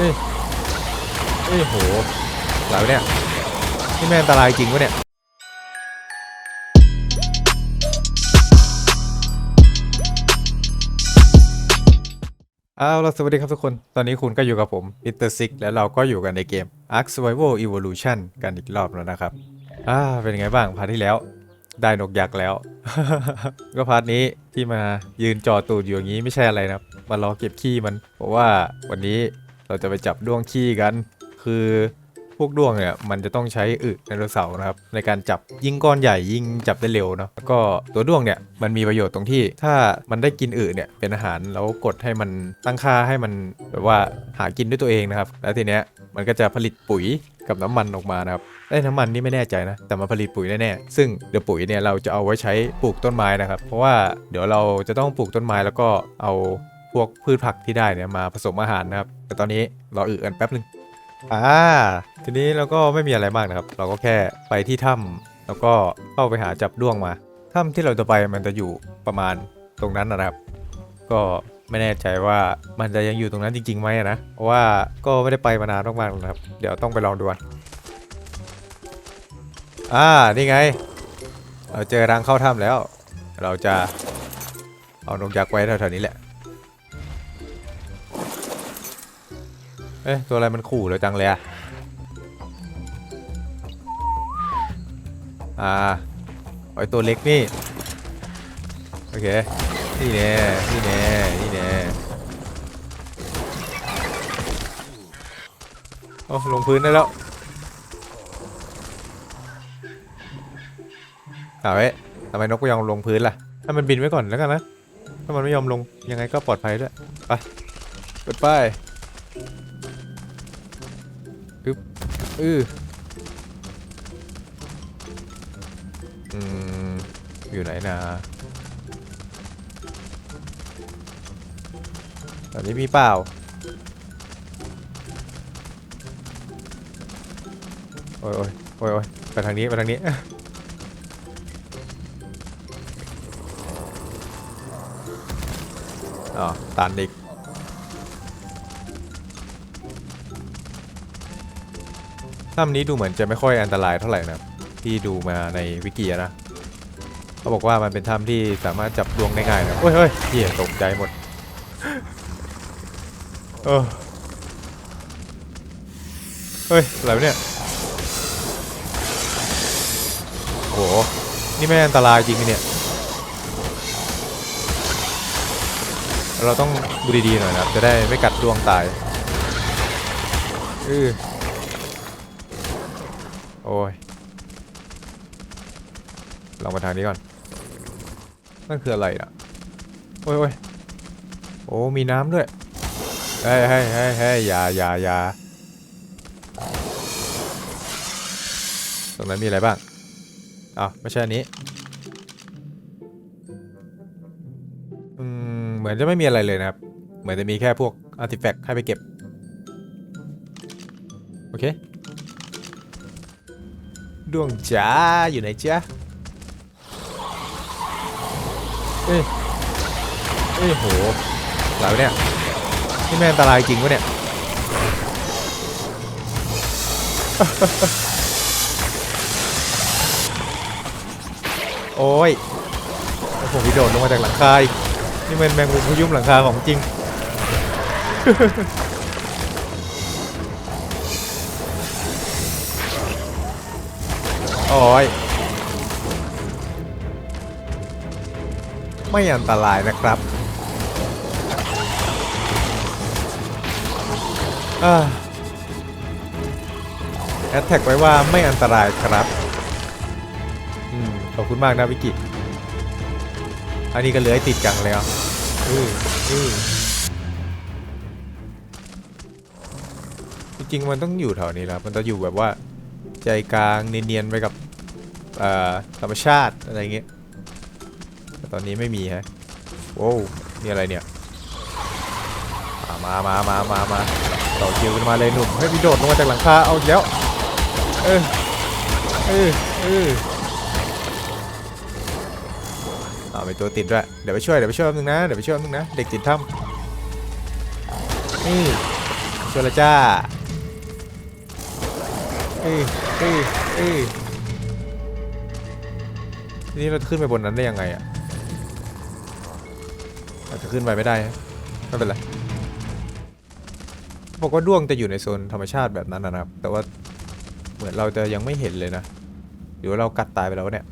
เอ้ยเอ้ยโหอะไรวะเนี่ยนี่แม่อันตรายจริงวะเนี่ยเอาล่ะสวัสดีครับทุกคน ตอนนี้คุณก็อยู่กับผมมิเตอร์ซิกและเราก็อยู่กันในเกม Ark Survival Evolution กันอีกรอบแล้วนะครับ อ่า เป็นไงบ้าง พาร์ทที่แล้ว ได้นกยักษ์แล้ว ก็พาร์ทนี้ที่มายืนจอตูดอยู่อย่างนี้ไม่ใช่อะไรนะมารอเก็บขี้มัน เพราะว่าวันนี้ เราจะไปจับด้วงขี้กัน คือพวกด้วงเนี่ยมันจะต้องใช้อึไดโนเสาร์นะครับในการจับยิ่งก้อนใหญ่ยิ่งจับได้เร็วเนาะแล้วก็ตัวด้วงเนี่ยมันมีประโยชน์ตรงที่ ถ้ามันได้กินอึเนี่ยเป็นอาหารแล้วกดให้มันตั้งค่าให้มันแบบว่าหากินด้วยตัวเองนะครับ แล้วทีเนี้ยมันก็จะผลิตปุ๋ยกับน้ำมันออกมานะครับได้น้ำมันนี่ไม่แน่ใจนะ แต่มาผลิตปุ๋ยแน่ๆซึ่งเดี๋ยวปุ๋ยเนี่ยเราจะเอาไว้ใช้ปลูกต้นไม้นะครับ เพราะว่าเดี๋ยวเราจะต้องปลูกต้นไม้แล้วก็เอา พวกพืชผักที่ได้เนี่ยมาผสมอาหารนะครับ แต่ตอนนี้รออึกันแป๊บนึงอ่าทีนี้เราก็ไม่มีอะไรมากนะครับ เราก็แค่ไปที่ถ้ำแล้วก็เข้าไปหาจับด้วงมาถ้ำที่เราจะไปมันจะอยู่ประมาณตรงนั้นนะครับ ก็ไม่แน่ใจว่ามันจะยังอยู่ตรงนั้นจริงๆไหมอะนะเพราะว่าก็ไม่ได้ไปมานานมากๆแล้วนะครับ เดี๋ยวต้องไปลองดูกันอ่านี่ไง เราเจอทางเข้าถ้ำแล้ว เราจะเอานกยักษ์ไว้แถวๆนี้แหละ อ๊ะ ตัวอะไรมันขู่เราจังเลยอะอ่าไอตัวเล็กนี่ โอเค นี่แน่นี่แน่นี่แน่โอ้ลงพื้นได้แล้วเอาไว้ทำไมนกไม่ยอมลงพื้นล่ะ ถ้ามันบินไว้ก่อนแล้วกันนะ ถ้ามันไม่ยอมลงยังไงก็ปลอดภัยด้วย ไปเปิดป้าย อืออืมอยู่ไหนนะตอนนี้มีเปล่า โอ้ยโอ้ยโอ้ยโอ้ยไปทางนี้ ไปทางนี้ อ๋อตันอีก ถ้ำนี้ดูเหมือนจะไม่ค่อยอันตรายเท่าไหร่นะที่ดูมาในวิกิอะนะเขาบอกว่ามันเป็นถ้ำที่สามารถจับดวงได้ง่ายนะเฮ้ยเฮ้ยเหี้ยตกใจหมดเออเฮ้ยอะไรวเนี่ยโหนี่ไม่อันตรายจริงเนี่ย เราต้องดูดีๆหน่อยนะจะได้ไม่กัดดวงตายอือ โอ้ยลองมาทางนี้ก่อน นั่นคืออะไรอะ โอ้ยโอ้ยโอ้ มีน้ำด้วย เฮ้ยเฮ้ยเฮ้ยเฮ้ยอย่าอย่าอย่าตรงนั้นมีอะไรบ้างอ้าวไม่ใช่อันนี้ อืม เหมือนจะไม่มีอะไรเลยนะครับ เหมือนจะมีแค่พวกอาร์ติแฟกต์ให้ไปเก็บ โอเค ดวงจ้าอยู่ไหนจ้าเอ้ยเอ้ยโหอะไรเนี่ยนี่แม่งอันตรายจริงวะเนี่ยโอ้ยโอ้โหพี่โดดลงมาจากหลังคาอีกนี่มันแมงมุมพยุมหลังคาของจริง โอ้ยไม่อันตรายนะครับแอดแท็กไว้ว่าไม่อันตรายครับอืมขอบคุณมากนะวิกิ อันนี้ก็เหลือให้ติดกังแล้วอืออือจริงๆมันต้องอยู่แถวนี้แล้วมันจะอยู่แบบว่า ใจกลางเนียนๆไปกับธรรมชาติอะไรเงี้ยตตอนนี้ไม่มีฮะโว้วนี่อะไรเนี่ยมามามามามาต่อคิวกันมาเลยหนุ่มให้ยพี่โดดลงมาจากหลังคาเอาแล้วเออเออเออเอาไปตัวติดด้วยเดี๋ยวไปช่วยเดี๋ยวไปช่วยนึงนะเดี๋ยวไปช่วยนึงนะเด็กติดถ้ำนี่ชวนละจ้า เอ้ยเอ้ยเอ้ยทีนี้เราจะขึ้นไปบนนั้นได้ยังไงอะอาจจะขึ้นไปไม่ได้ฮะไม่เป็นไรบอกว่าด้วงจะอยู่ในโซนธรรมชาติแบบนั้นนะครับ แต่ว่าเหมือนเราจะยังไม่เห็นเลยนะหรือว่าเรากัดตายไปแล้วเนี่ย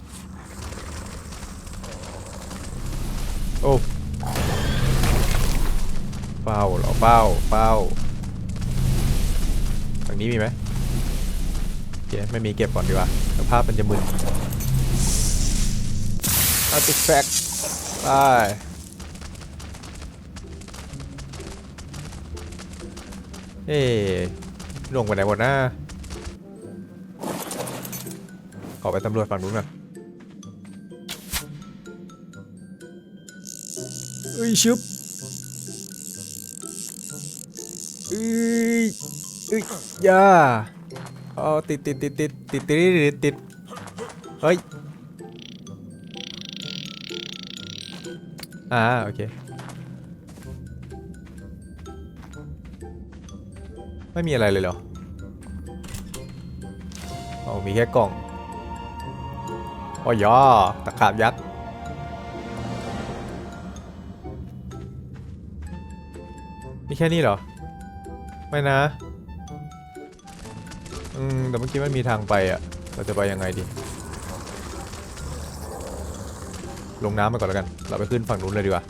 โอ้เป้าเหรอเป้าเป้าฝั่งนี้มีไหม ไม่มีเก็บก่อนดีกว่าเดี๋ยวภาพมันจะมึน artifact ไปเอ๊ะลงไปไหนหมดนะขอไปตำรวจฝั่งนู้นก่อนเอ้ยชุบเอ้ยเอ้ยอยา โอ้ติดติดติดติดติดติดติดเฮ้ย อ่า โอเค ไม่มีอะไรเลยเหรอโอ้มีแค่กล่องโอ้ยอตะขาบยักษ์มีแค่นี้เหรอ ไม่นะ อืมแต่เมื่อกี้มันมีทางไปอะเราจะไปยังไงดี ลงน้ำไปก่อนแล้วกัน เราไปขึ้นฝั่งนู้นเลยดีกว่า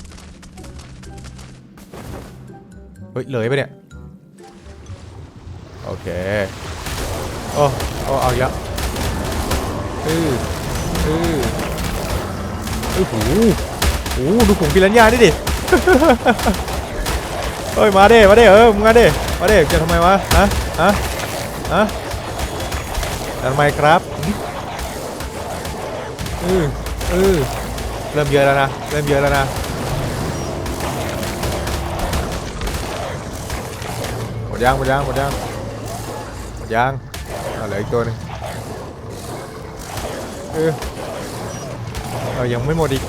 เฮ้ย เลยไปเนี่ย โอเค โอ้โอ้เอาอีกแล้วอืออือโอ้โหโอ้ดูผงปิรันยาดิดิ เฮ้ย มาเด้มาเด้เออ มึงมาเด้มาเด้จะทำไมวะ ฮะ ฮะ ฮะ ทำไมครับอืออือเริ่มเยอะแล้วนะ เริ่มเยอะแล้วนะ หมดยังหมดยังหมดยังหมดยังอะเหลืออีกตัวนึงเออเออยังไม่หมดอีก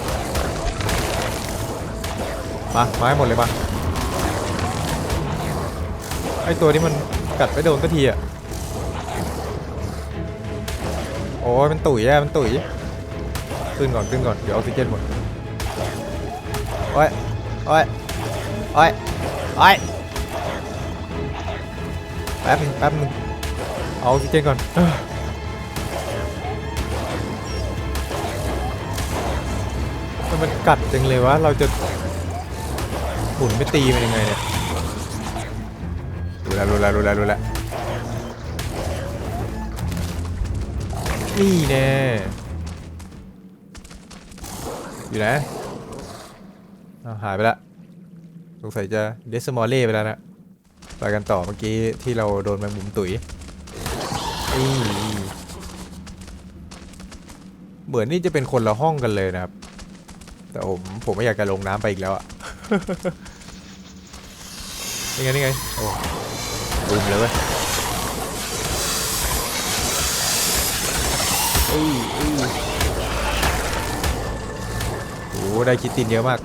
มา มาให้หมดเลยมา ไอตัวนี้มันกัดไปโดนก็ทีอะ อ้ยมันตุ๋ยอะมันตุ๋ยขึ้นก่อนขึ้นก่อนเดี๋ยวออกซิเจนหมดโอ้ยโอ้ยโอ้ยโอ้ยแป๊บนึงแป๊บนึงเอาออกซิเจนก่อนทำไมมันกัดจังเลยวะเราจะหมุนไปตีมันยังไงเนี่ยรู้แล้วรู้แล้วรู้แล้วรู้แล้ว นี่แน่อยู่ไหนอ้าหายไปละสงสัยจะเดสมอลเล่ไปแล้วนะไปกันต่อเมื่อกี้ที่เราโดนแมงมุมตุ๋ยนี่เหมือนนี่จะเป็นคนละห้องกันเลยนะครับ แต่ผมผมไม่อยากจะลงน้ำไปอีกแล้วอะนี่ไงนี่ไงโอ้บูมเลยเว้ย อุ้อุ้โอ้ได้คิดตินเยอะมาก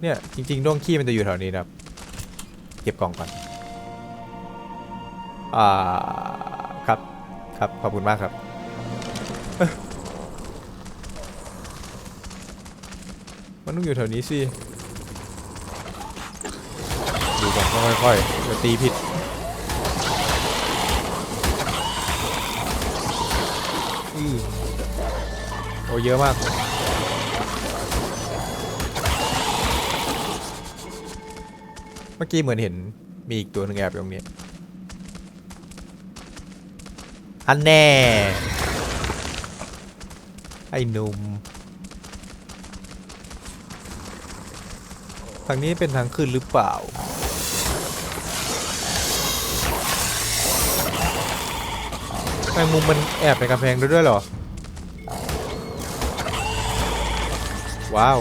เนี่ย จริงๆด้วงขี้มันจะอยู่แถวนี้นะครับ เก็บกล่องก่อน อ่า ครับ ครับ ขอบคุณมากครับมันต้องอยู่แถวนี้สิ ดูก่อนค่อยๆจะตีผิด อือโอ้เยอะมาก เมื่อกี้เหมือนเห็นมีอีกตัวหนึ่งแอบอยู่ตรงนี้อันแน่ ไอ้หนุ่มทางนี้เป็นทางขึ้นหรือเปล่า มงมุมมันแอบในกำแพงด้วยด้วยเหรอ ว้าว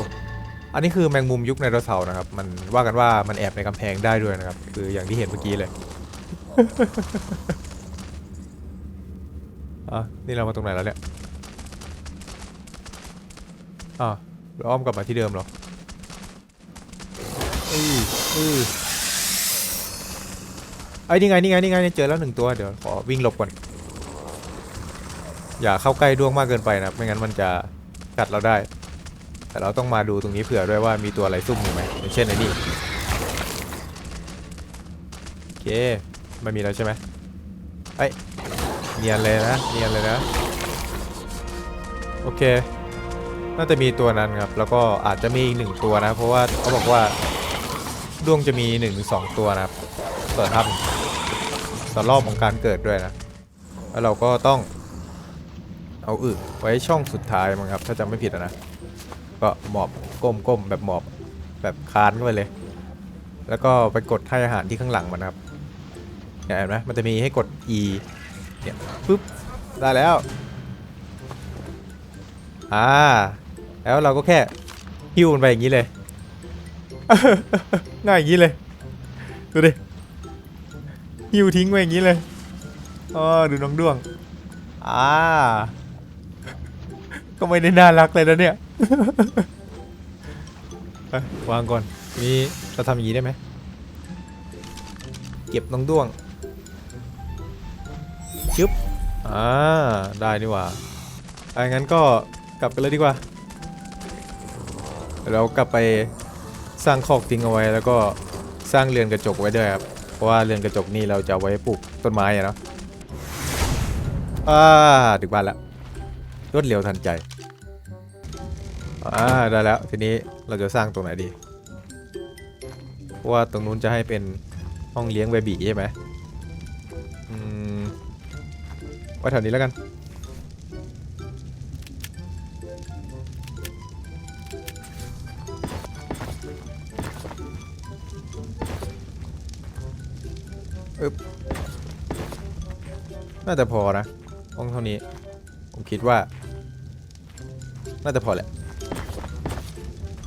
อันนี้คือแมงมุมยุคไดโนเสาร์นะครับ มันว่ากันว่ามันแอบในกำแพงได้ด้วยนะครับ คืออย่างที่เห็นเมื่อกี้เลย อะ นี่เรามาตรงไหนแล้วเนี่ย อะเราอ้อมกลับมาที่เดิมเหรออืออือไอ้นี่ไงนี่ไงนี่ไงเจอแล้วหนึ่งตัวเดี๋ยวขอวิ่งหลบก่อน อย่าเข้าใกล้ดวงมากเกินไปนะไม่งั้นมันจะกัดเราได้ แต่เราต้องมาดูตรงนี้เผื่อด้วยว่ามีตัวอะไรซุ่มอยู่ไหมอย่างเช่นไอ้นี่โอเคไม่มีแล้วใช่ไหมไอ้ยเนียนเลยนะเนียนเลยนะโอเค น่าจะมีตัวนั้นครับ แล้วก็อาจจะมีอีกหนึ่งตัวนะ เพราะว่าเขาบอกว่าดวงจะมี1นถึงสตัวนะครับต่อทับต่อรอบของการเกิดด้วยนะ แล้วเราก็ต้อง เอาอึไว้ช่องสุดท้ายมั้งครับ ถ้าจำไม่ผิดนะก็หมอบก้มๆแบบหมอบแบบคานเข้าไปเลย แล้วก็ไปกดให้อาหารที่ข้างหลังมันครับเนี่ยเห็นไหมมันจะมีให้กด E เนี่ยปึ๊บได้แล้วอ่าแล้วเราก็แค่หิ้วมันไปอย่างนี้เลยง่ายอย่างนี้เลยดูดิหิ้วทิ้งไว้อย่างนี้เลยอ๋อดูน้องด้วงอ่า ก็ไม่ได้น่ารักเลยนะเนี่ยวางก่อนทีนี้เราทำอย่างนี้ได้ไหม เก็บน้องด้วงชึบอ่าได้นี่ว่าอะงั้นก็กลับกันเลยดีกว่า เรากลับไปสร้างคอกทิ้งเอาไว้แล้วก็สร้างเรือนกระจกไว้ด้วยครับ เพราะว่าเรือนกระจกนี่เราจะเอาไว้ปลูกต้นไม้อะเนาะอ่าถึงบ้านแล้ว รวดเร็วทันใจอ่าได้แล้วทีนี้เราจะสร้างตรงไหนดีเพราะว่าตรงนู้นจะให้เป็นห้องเลี้ยงเบบีใช่ไหมอืมไว้แถวนี้แล้วกันอึบน่าจะพอนะห้องเท่านี้ ผมคิดว่า น่าจะพอแหละ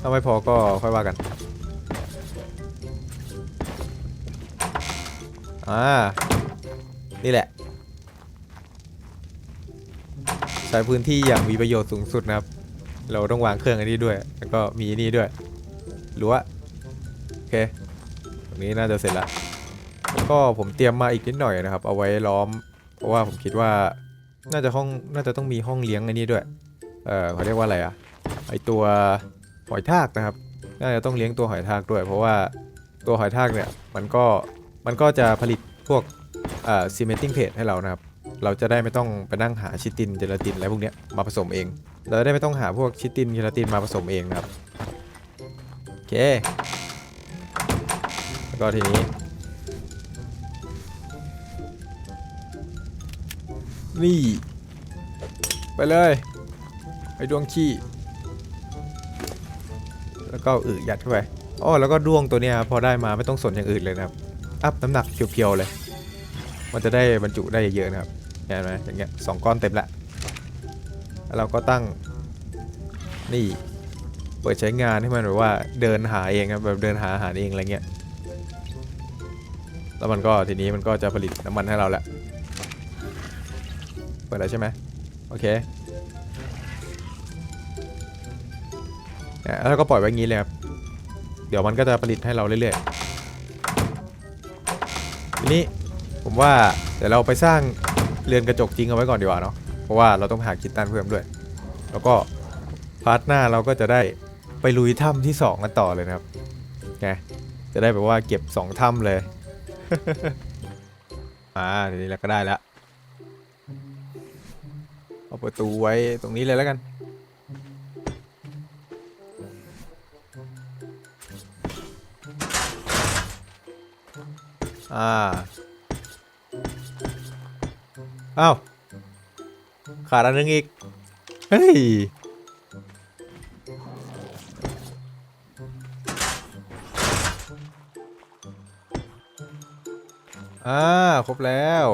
ถ้าไม่พอก็ค่อยว่ากัน อ่า นี่แหละ ใช้พื้นที่อย่างมีประโยชน์สูงสุดนะครับ เราต้องวางเครื่องอันนี้ด้วย แล้วก็มีนี่ด้วยรั้วโอเค ตรงนี้น่าจะเสร็จล้วแล้วก็ผมเตรียมมาอีกนิดหน่อยนะครับ เอาไว้ล้อม เพราะว่าผมคิดว่าน่าจะห้องน่าจะต้องมีห้องเลี้ยงอ้นี่ด้วย เออเขาเรียกว่าอะไรอะไอตัวหอยทากนะครับน่าจะต้องเลี้ยงตัวหอยทากด้วย เพราะว่าตัวหอยทากเนี่ยมันก็มันก็จะผลิตพวกเอ่าซีเมนติ้งเพจให้เรานะครับ เราจะได้ไม่ต้องไปนั่งหาชิตินเจลาตินอะไรพวกเนี้ยมาผสมเอง เราจะได้ไม่ต้องหาพวกชิตินเจลาตินมาผสมเองนะครับโอเคแล้วก็ทีนี้นี่ ไปเลย ไปดวงขี้ แล้วก็อึยัดเข้าไปอ๋อแล้วก็ด้วงตัวเนี้ยพอได้มาไม่ต้องสนอย่างอื่นเลยนะครับอัพน้ำหนักเพียวๆเลย มันจะได้บรรจุได้เยอะๆนะครับเห็นไหมอย่างเงี้ยสองก้อนเต็มละแล้วเราก็ตั้งนี่เปิดใช้งานให้มันแบบว่าเดินหาเองครับแบบเดินหาอาหารเองอะไรเงี้ยแล้วมันก็ทีนี้มันก็จะผลิตน้ำมันให้เราแหล้วเปิดแล้วใช่ไหมโอเค แล้วก็ปล่อยไว้งี้เลยครับ เดี๋ยวมันก็จะผลิตให้เราเรื่อยๆ ทีนี้ผมว่าเดี๋ยวเราไปสร้างเรือนกระจกจริงเอาไว้ก่อนดีกว่าเนาะ เพราะว่าเราต้องหาคิดตันเพิ่มด้วย แล้วก็พาร์ทหน้าเราก็จะได้ไปลุยถ้ำที่ 2 กันต่อเลยนะครับไงจะได้แบบว่าเก็บ 2 ถ้ำเลย อ่าทีนี้เราก็ได้แล้วเอาประตูไว้ตรงนี้เลยแล้วกัน อ่าอ้าวขาดอันนึงอีก เฮ้ย อ่า ครบแล้ว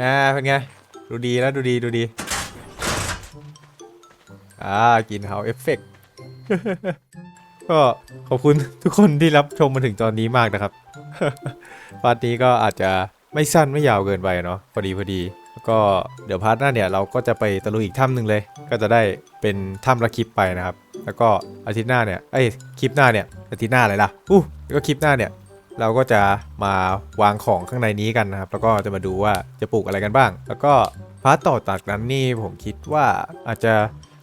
อ่า เป็นไง ดูดีแล้ว ดูดี ดูดี อ่า กินเฮาเอฟเฟกก็ขอบคุณทุกคนที่รับชมมาถึงตอนนี้มากนะครับ พาร์ทนี้ก็อาจจะไม่สั้นไม่ยาวเกินไปเนาะพอดีพอดีแล้วก็เดี๋ยวพาร์ทหน้าเนี่ยเราก็จะไปตะลุยอีกถ้ำหนึ่งเลย ก็จะได้เป็นถ้ำละคลิปไปนะครับ แล้วก็อาทิตย์หน้าเนี่ยเอ้คลิปหน้าเนี่ยอาทิตย์หน้าอะไรล่ะอู้แล้วก็คลิปหน้าเนี่ยเราก็จะมาวางของข้างในนี้กันนะครับ แล้วก็จะมาดูว่าจะปลูกอะไรกันบ้าง แล้วก็พาร์ทต่อจากนั้นนี่ผมคิดว่าอาจจะ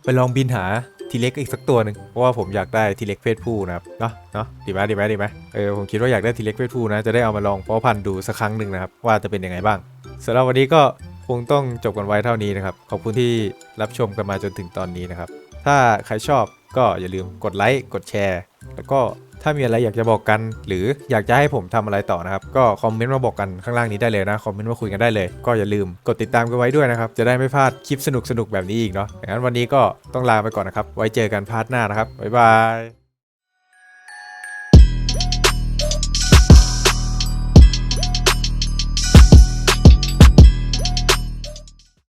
ไปลองบินหา ทีเล็กอีกสักตัวหนึ่งเพราะว่าผมอยากได้ทีเล็กเพศผู้นะครับเนาะเนาะดีไหมดีไหมดีไหมเออผมคิดว่าอยากได้ทีเล็กเพศผู้นะจะได้เอามาลองเพาะพันธุ์ดูสักครั้งหนึ่งนะครับว่าจะเป็นยังไงบ้างสำหรับวันนี้ก็คงต้องจบกันไว้เท่านี้นะครับขอบคุณที่รับชมกันมาจนถึงตอนนี้นะครับถ้าใครชอบก็อย่าลืมกดไลค์กดแชร์ แล้วก็ ถ้ามีอะไรอยากจะบอกกัน หรืออยากจะให้ผมทำอะไรต่อนะครับ ก็คอมเมนต์มาบอกกันข้างล่างนี้ได้เลยนะ คอมเมนต์มาคุยกันได้เลย ก็อย่าลืมกดติดตามกันไว้ด้วยนะครับ จะได้ไม่พลาดคลิปสนุกๆแบบนี้อีกเนาะอย่างนั้นวันนี้ก็ต้องลาไปก่อนนะครับ ไว้เจอกันพาร์ทหน้านะครับบ๊ายบาย